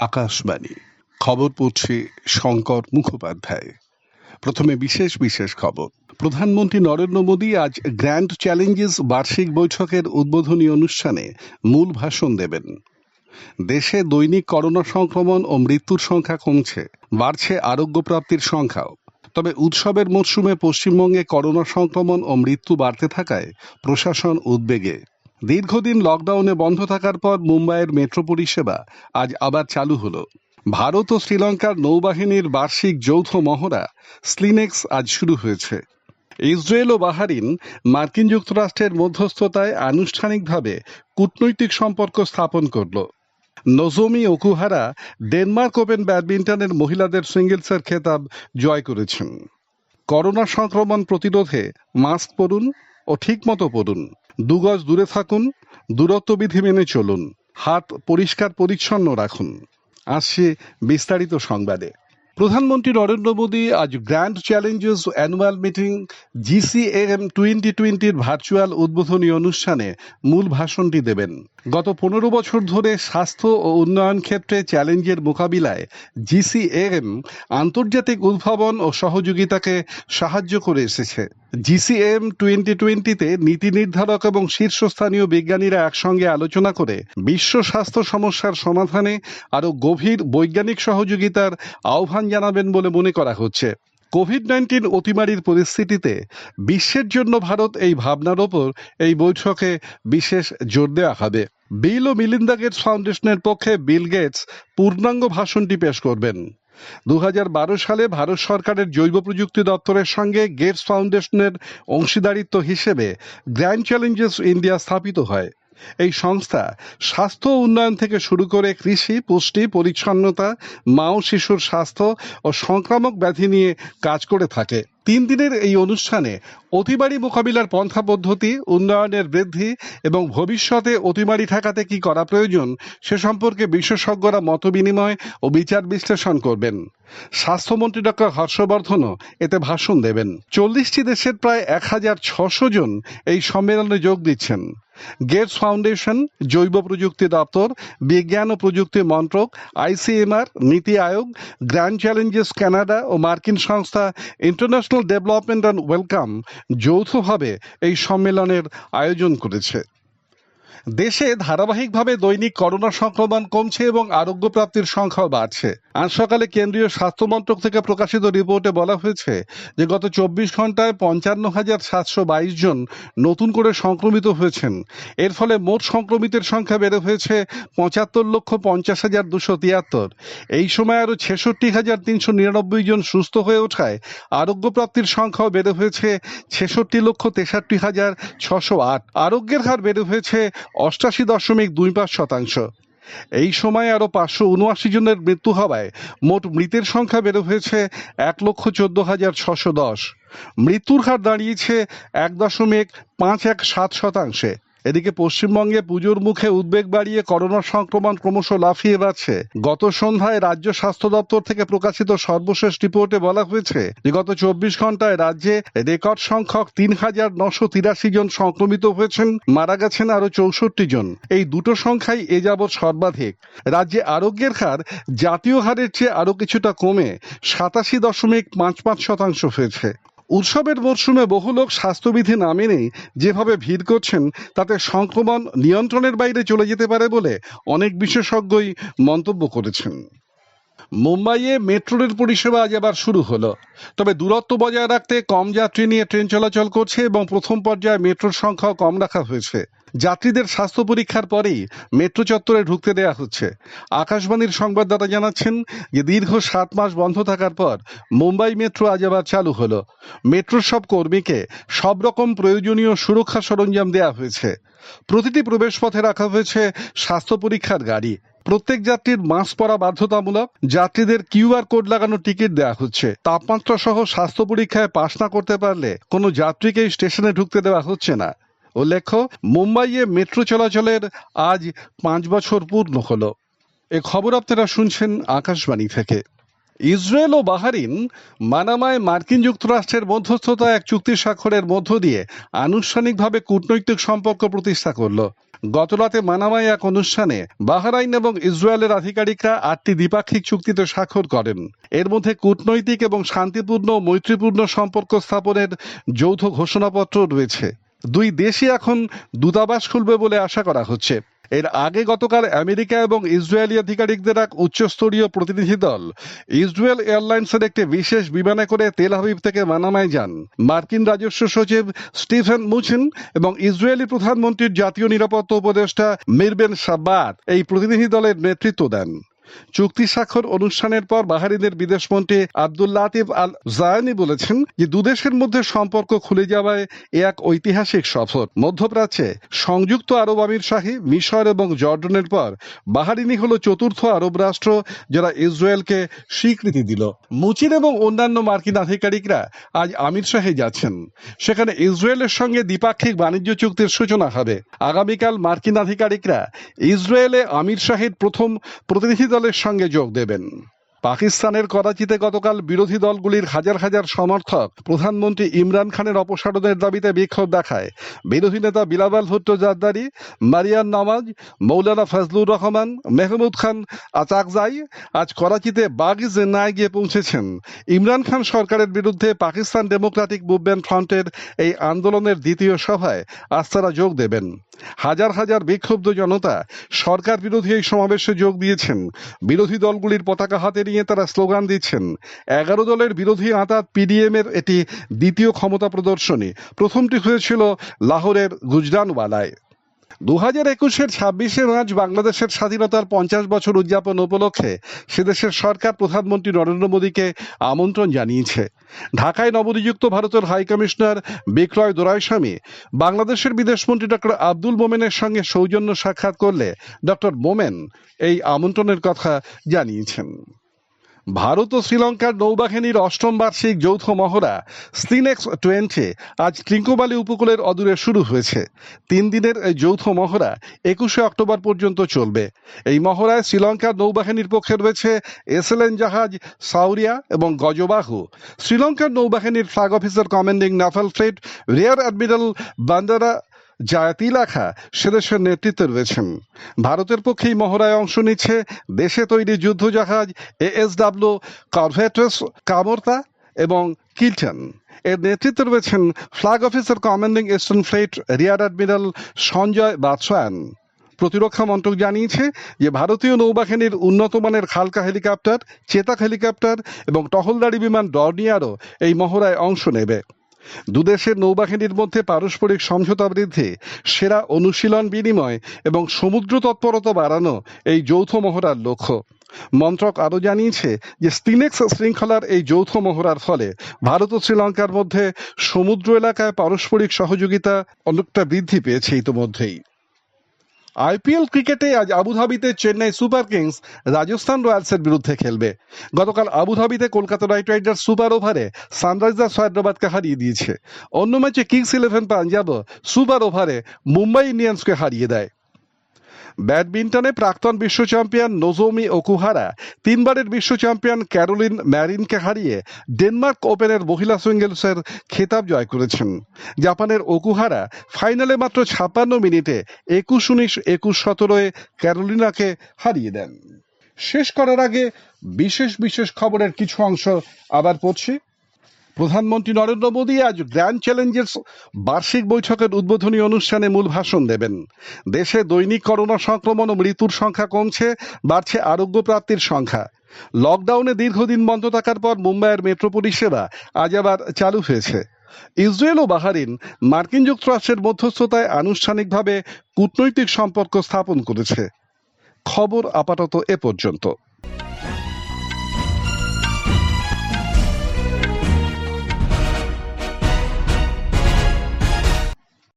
আকাশবাণী, খবর পড়ছে শঙ্কর মুখোপাধ্যায়। প্রথমে বিশেষ বিশেষ খবর। প্রধানমন্ত্রী নরেন্দ্র মোদী আজ গ্র্যান্ড চ্যালেঞ্জেস বার্ষিক বৈঠকের উদ্বোধনী অনুষ্ঠানে মূল ভাষণ দেবেন। দেশে দৈনিক করোনা সংক্রমণ ও মৃত্যুর সংখ্যা কমছে, বাড়ছে আরোগ্য প্রাপ্তির সংখ্যাও। তবে উৎসবের মরশুমে পশ্চিমবঙ্গে করোনা সংক্রমণ ও মৃত্যু বাড়তে থাকায় প্রশাসন উদ্বেগে। দীর্ঘদিন লকডাউনে বন্ধ থাকার পর মুম্বাইয়ের মেট্রো পরিষেবা আজ আবার চালু হলো। ভারত ও শ্রীলঙ্কার নৌবাহিনীর বার্ষিক যৌথ মহড়া স্লিনেক্স আজ শুরু হয়েছে। ইসরায়েল ও বাহারিন মার্কিন যুক্তরাষ্ট্রের মধ্যস্থতায় আনুষ্ঠানিকভাবে কূটনৈতিক সম্পর্ক স্থাপন করল। নজমি ওকুহারা ডেনমার্ক ওপেন ব্যাডমিন্টনের মহিলাদের সিঙ্গেলসের খেতাব জয় করেছেন। করোনা সংক্রমণ প্রতিরোধে মাস্ক পরুন ও ঠিকমতো পরুন। দুগজ দূরে থাকুন দূরত্ববিধি মেনে চলুন, হাত পরিষ্কার পরিচ্ছন্ন রাখুন। আসছে বিস্তারিত সংবাদে। প্রধানমন্ত্রী নরেন্দ্র মোদী আজ grand challenges annual meeting GCM twenty টোয়েন্টির ভার্চুয়াল উদ্বোধনী অনুষ্ঠানে মূল ভাষণটি দেবেন। গত পনেরো বছর ধরে স্বাস্থ্য ও উন্নয়ন ক্ষেত্রে চ্যালেঞ্জের মোকাবিলায় জিসিএম আন্তর্জাতিক উদ্ভাবন ও সহযোগিতাকে সাহায্য করে এসেছে। জিসিএম টোয়েন্টি টোয়েন্টিতে নীতি নির্ধারক এবং শীর্ষস্থানীয় বিজ্ঞানীরা একসঙ্গে আলোচনা করে বিশ্ব স্বাস্থ্য সমস্যার সমাধানে আরও গভীর বৈজ্ঞানিক সহযোগিতার আহ্বান জানাবেন বলে মনে করা হচ্ছে। কোভিড নাইন্টিন অতিমারির পরিস্থিতিতে বিশ্বের জন্য ভারত এই ভাবনার ওপর এই বৈঠকে বিশেষ জোর দেওয়া হবে। বিল ও মিলিন্দা গেটস ফাউন্ডেশনের পক্ষে বিল গেটস পূর্ণাঙ্গ ভাষণটি পেশ করবেন। দু হাজার বারো সালে ভারত সরকারের জৈব প্রযুক্তি দপ্তরের সঙ্গে গেটস ফাউন্ডেশনের অংশীদারিত্ব হিসেবে গ্র্যান্ড চ্যালেঞ্জেস ইন্ডিয়া স্থাপিত হয়। এই সংস্থা স্বাস্থ্য উন্নয়ন থেকে শুরু করে কৃষি, পুষ্টি, পরিচ্ছন্নতা মা ও শিশুর স্বাস্থ্য ও সংক্রামক ব্যাধি নিয়ে কাজ করে থাকে। তিন দিনের এই অনুষ্ঠানে অতিমারি মোকাবিলার পন্থা পদ্ধতি, উন্নয়নের বৃদ্ধি এবং ভবিষ্যতে অতিমারি ঠেকাতে কি করা প্রয়োজন সে সম্পর্কে বিশেষজ্ঞরা মত বিনিময় ও বিচার বিশ্লেষণ করবেন। স্বাস্থ্যমন্ত্রী ডক্টর হর্ষবর্ধনও এতে ভাষণ দেবেন। চল্লিশটি দেশের প্রায় এক হাজার ছশো জন এই সম্মেলনে যোগ দিচ্ছেন। গেটস ফাউন্ডেশন, জৈব প্রযুক্তি দপ্তর, বিজ্ঞান ও প্রযুক্তি মন্ত্রক, ICMR, NITI Aayog grand challenges Canada ও মার্কিন সংস্থা ইন্টারন্যাশনাল ডেভেলপমেন্ট অ্যান্ড ওয়েলকাম যৌথভাবে এই সম্মেলনের আয়োজন করেছে। দেশে ধারাবাহিকভাবে দৈনিক করোনা সংক্রমণ কমছে এবং আরোগ্য প্রাপ্তির সংখ্যাও বাড়ছে। আজ সকালে কেন্দ্রীয় স্বাস্থ্য মন্ত্রক থেকে প্রকাশিত রিপোর্টে বলা হয়েছে যে, গত চব্বিশ ঘন্টায় পঞ্চান্ন হাজার সাতশো বাইশ জন নতুন করে সংক্রমিত হয়েছেন। এর ফলে মোট সংক্রমিতের সংখ্যা বেড়ে হয়েছে পঁচাত্তর লক্ষ পঞ্চাশ হাজার দুশো তিয়াত্তর। এই সময় আরও ছেষট্টি হাজার তিনশো নিরানব্বই জন সুস্থ হয়ে ওঠায় আরোগ্য প্রাপ্তির সংখ্যাও বেড়ে হয়েছে ছেষট্টি লক্ষ তেষট্টি হাজার ছশো আট। আরোগ্যের হার বেড়ে হয়েছে অষ্টাশি দশমিক দুই পাঁচ শতাংশ। এই সময় আরও পাঁচশো উনআশি জনের মৃত্যু হওয়ায় মোট মৃতের সংখ্যা বেড়ে হয়েছে এক লক্ষ চোদ্দ হাজার ছশো দশ। মৃত্যুর হার দাঁড়িয়েছে এক দশমিক পাঁচ এক সাত শতাংশে। এদিকে পশ্চিমবঙ্গে পুজোর মুখে উদ্বেগ বাড়িয়ে করোনা সংক্রমণ ক্রমশ লাফিয়ে বাড়ছে। গত সন্ধ্যায় রাজ্য স্বাস্থ্য দপ্তর থেকে প্রকাশিত সর্বশেষ রিপোর্টে বলা হয়েছে যে, গত চব্বিশ ঘন্টায় রাজ্যে রেকর্ড সংখ্যক তিন হাজার নশো তিরাশি জন সংক্রমিত হয়েছেন, মারা গেছেন আরও চৌষট্টি জন। এই দুটো সংখ্যাই এ যাবৎ সর্বাধিক। রাজ্যে আরোগ্যের হার জাতীয় হারের চেয়ে আরও কিছুটা কমে সাতাশি দশমিক পাঁচ পাঁচ শতাংশ হয়েছে। উৎসবের মরশুমে বহু লোক স্বাস্থ্যবিধি না মেনে যেভাবে ভিড় করছেন, তাতে সংক্রমণ নিয়ন্ত্রণের বাইরে চলে যেতে পারে বলে অনেক বিশেষজ্ঞই মন্তব্য করেছেন। মুম্বাইয়ে মেট্রো রেল পরিষেবা আজ আবার শুরু হলো। তবে দূরত্ব বজায় রাখতে কম যাত্রী নিয়ে ট্রেন চলাচল করছে এবং প্রথম পর্যায়ে মেট্রোর সংখ্যাও কম রাখা হয়েছে। যাত্রীদের স্বাস্থ্য পরীক্ষার পরেই মেট্রো চত্বরে ঢুকতে দেয়া হচ্ছে। আকাশবাণীর সংবাদদাতা জানাচ্ছেন যে দীর্ঘ সাত মাস বন্ধ থাকার পর মুম্বাই মেট্রো আজ আবার চালু হলো। মেট্রোর সব কর্মীকে সব রকম প্রয়োজনীয় সুরক্ষা সরঞ্জাম দেওয়া হয়েছে। প্রতিটি প্রবেশপথে রাখা হয়েছে স্বাস্থ্য পরীক্ষার গাড়ি। প্রত্যেক যাত্রীর মাস্ক পরা বাধ্যতামূলক যাত্রীদের কিউআর কোড লাগানো টিকিট দেওয়া হচ্ছে। তাপমাত্রা সহ স্বাস্থ্য পরীক্ষায় পাশ না করতে পারলে কোনো যাত্রীকেই স্টেশনে ঢুকতে দেওয়া হচ্ছে না। উল্লেখ্য, মুম্বাইয়ে মেট্রো চলাচলের আজ পাঁচ বছর পূর্ণ হলো। এ খবর আপনারা শুনছেন আকাশবাণী থেকে। ইসরায়েল ও বাহারিন মানামায় মার্কিন যুক্তরাষ্ট্রের মধ্যস্থতা এক চুক্তি স্বাক্ষরের মধ্য দিয়ে আনুষ্ঠানিকভাবে কূটনৈতিক সম্পর্ক প্রতিষ্ঠা করল। গতরাতে মানামায় এক অনুষ্ঠানে বাহরাইন এবং ইসরায়েলের আধিকারিকরা আটটি দ্বিপাক্ষিক চুক্তিতে স্বাক্ষর করেন। এর মধ্যে কূটনৈতিক এবং শান্তিপূর্ণ মৈত্রীপূর্ণ সম্পর্ক স্থাপনের যৌথ ঘোষণাপত্র রয়েছে। দুই দেশই এখন দূতাবাস খুলবে বলে আশা করা হচ্ছে। এর আগে গতকাল আমেরিকা এবং ইসরায়েলি আধিকারিকদের এক উচ্চস্তরীয় প্রতিনিধি দল ইসরায়েল এয়ারলাইন্সের একটি বিশেষ বিমানে করে তেল আবিব থেকে মানামায় যান। মার্কিন রাজস্ব সচিব স্টিফেন মুচিন এবং ইসরায়েলি প্রধানমন্ত্রীর জাতীয় নিরাপত্তা উপদেষ্টা মিরবেন সাব্বাত এই প্রতিনিধি দলের নেতৃত্ব দেন। চুক্তি স্বাক্ষর অনুষ্ঠানের পর বাহারিনের বিদেশমন্ত্রী আব্দুল লাতিফ আল জায়ানি বলেছেন যে দুদেশের মধ্যে সম্পর্ক খুলে যাওয়ায় এ এক ঐতিহাসিক সফর। মধ্যপ্রাচ্যে সংযুক্ত আরব আমির শাহী মিশর এবং জর্ডনের পর বাহারিনি হলো চতুর্থ আরব রাষ্ট্র যারা ইসরায়েলকে স্বীকৃতি দিল। মুচিন এবং অন্যান্য মার্কিন আধিকারিকরা আজ আমির শাহে যাচ্ছেন। সেখানে ইসরায়েলের সঙ্গে দ্বিপাক্ষিক বাণিজ্য চুক্তির সূচনা হবে। আগামীকাল মার্কিন আধিকারিকরা ইসরায়েলে আমির শাহের প্রথম প্রতিনিধি দলের সঙ্গে যোগ দেবেন। পাকিস্তানের করাচিতে গতকাল বিরোধী দলগুলির হাজার হাজার সমর্থক প্রধানমন্ত্রী ইমরান খানের অপসারণের দাবিতে বিক্ষোভ দেখায়। বিরোধী নেতা বিলাবাল ভুট্টো জাদ্দারি মারিয়ান নওয়াজ, মৌলানা ফজলুর রহমান, মেহমুদ খান আচাকজাই আজ করাচিতে বাগি জেন্নায় গিয়ে পৌঁছেছেন। ইমরান খান সরকারের বিরুদ্ধে পাকিস্তান ডেমোক্রেটিক মুভমেন্ট ফ্রন্টের এই আন্দোলনের দ্বিতীয় সভায় আজ তারা যোগ দেবেন। হাজার হাজার বিক্ষুব্ধ জনতা সরকার বিরোধী এই সমাবেশে যোগ দিয়েছেন। বিরোধী দলগুলির পতাকা হাতে নিয়ে তারা স্লোগান দিচ্ছেন। এগারো দলের বিরোধী আঁতাত পিডিএম এর এটি দ্বিতীয় ক্ষমতা প্রদর্শনী। প্রথমটি হয়েছিল লাহোরের গুজরানওয়ালায়। দু হাজার একুশের ছাব্বিশে মার্চ বাংলাদেশের স্বাধীনতার পঞ্চাশ বছর উদযাপন উপলক্ষে সেদেশের সরকার প্রধানমন্ত্রী নরেন্দ্র মোদীকে আমন্ত্রণ জানিয়েছে। ঢাকায় নবনিযুক্ত ভারতের হাই কমিশনার বিক্রয় দোরাইস্বামী বাংলাদেশের বিদেশমন্ত্রী ডক্টর আব্দুল মোমেনের সঙ্গে সৌজন্য সাক্ষাৎ করলে ডক্টর মোমেন এই আমন্ত্রণের কথা জানিয়েছেন। ভারত ও শ্রীলঙ্কার নৌবাহিনীর অষ্টম বার্ষিক যৌথ মহড়া স্টিনেক্স টোয়েন্টি আজ ট্রিঙ্কোবালি উপকূলের অদূরে শুরু হয়েছে। তিন দিনের এই যৌথ মহড়া একুশে অক্টোবর পর্যন্ত চলবে। এই মহড়ায় শ্রীলঙ্কার নৌবাহিনীর পক্ষে রয়েছে এসএলএন জাহাজ, সাউরিয়া এবং গজবাহু। শ্রীলঙ্কার নৌবাহিনীর flag officer commanding naval fleet, rear admiral Bandara Jayatilaka সেদেশের নেতৃত্বে রয়েছেন ভারতের পক্ষে মহড়ায় অংশ নিচ্ছে দেশে তৈরি যুদ্ধজাহাজ এএসডাব্লিউ করভেটস, কামর্তা এবং কিলটন। এর নেতৃত্বে রয়েছেন flag officer commanding eastern fleet rear admiral Sanjay Vatsayan প্রতিরক্ষা মন্ত্রক জানিয়েছে যে ভারতীয় নৌবাহিনীর উন্নত মানের খালকা হেলিকপ্টার, চেতাক হেলিকপ্টার এবং টহলদারি বিমান ডর্নিয়ারও এই মহড়ায় অংশ নেবে। দুদেশের নৌবাহিনীর মধ্যে পারস্পরিক সমঝোতা বৃদ্ধি, সেরা অনুশীলন বিনিময় এবং সমুদ্র তৎপরতা বাড়ানো এই যৌথ মহড়ার লক্ষ্য। মন্ত্রক আরও জানিয়েছে যে স্টিনেক্স শৃঙ্খলার এই যৌথ মহড়ার ফলে ভারত ও শ্রীলঙ্কার মধ্যে সমুদ্র এলাকায় পারস্পরিক সহযোগিতা অনেকটা বৃদ্ধি পেয়েছে ইতিমধ্যেই। আইপিএল ক্রিকেটে আজ আবুধাবিতে চেন্নাই সুপার কিংস রাজস্থান রয়্যালসের বিরুদ্ধে খেলবে। গতকাল আবুধাবিতে কলকাতা নাইট রাইডার্স সুপার ওভারে সানরাইজার্স হায়দ্রাবাদকে হারিয়ে দিয়েছে। অন্য ম্যাচে কিংস ইলেভেন পাঞ্জাব সুপার ওভারে মুম্বাই ইন্ডিয়ান্সকে হারিয়ে দেয়। ব্যাডমিন্টনে প্রাক্তন বিশ্ব চ্যাম্পিয়ন নোজোমি ওকুহারা, তিনবারের বিশ্ব চ্যাম্পিয়ন ক্যারোলিন ম্যারিনকে হারিয়ে ডেনমার্ক ওপেনের মহিলা সিঙ্গেলসের খেতাব জয় করেছেন। জাপানের ওকুহারা ফাইনালে মাত্র ছাপ্পান্ন মিনিটে একুশ উনিশ একুশ সতেরোয় ক্যারোলিনাকে হারিয়ে দেন। শেষ করার আগে বিশেষ বিশেষ খবরের কিছু অংশ আবার পড়ছি। প্রধানমন্ত্রী নরেন্দ্র মোদী আজ গ্র্যান্ড চ্যালেঞ্জেস বার্ষিক বৈঠকের উদ্বোধনী অনুষ্ঠানে মূল ভাষণ দেবেন। দেশে দৈনিক করোনা সংক্রমণ ও মৃত্যুর সংখ্যা কমছে, বাড়ছে আরোগ্য প্রাপ্তির সংখ্যা। লকডাউনে দীর্ঘদিন বন্ধ থাকার পর মুম্বাইয়ের মেট্রো পরিষেবা আজ আবার চালু হয়েছে। ইসরায়েল ও বাহারিন মার্কিন যুক্তরাষ্ট্রের মধ্যস্থতায় আনুষ্ঠানিকভাবে কূটনৈতিক সম্পর্ক স্থাপন করেছে। খবর আপাতত এ পর্যন্ত।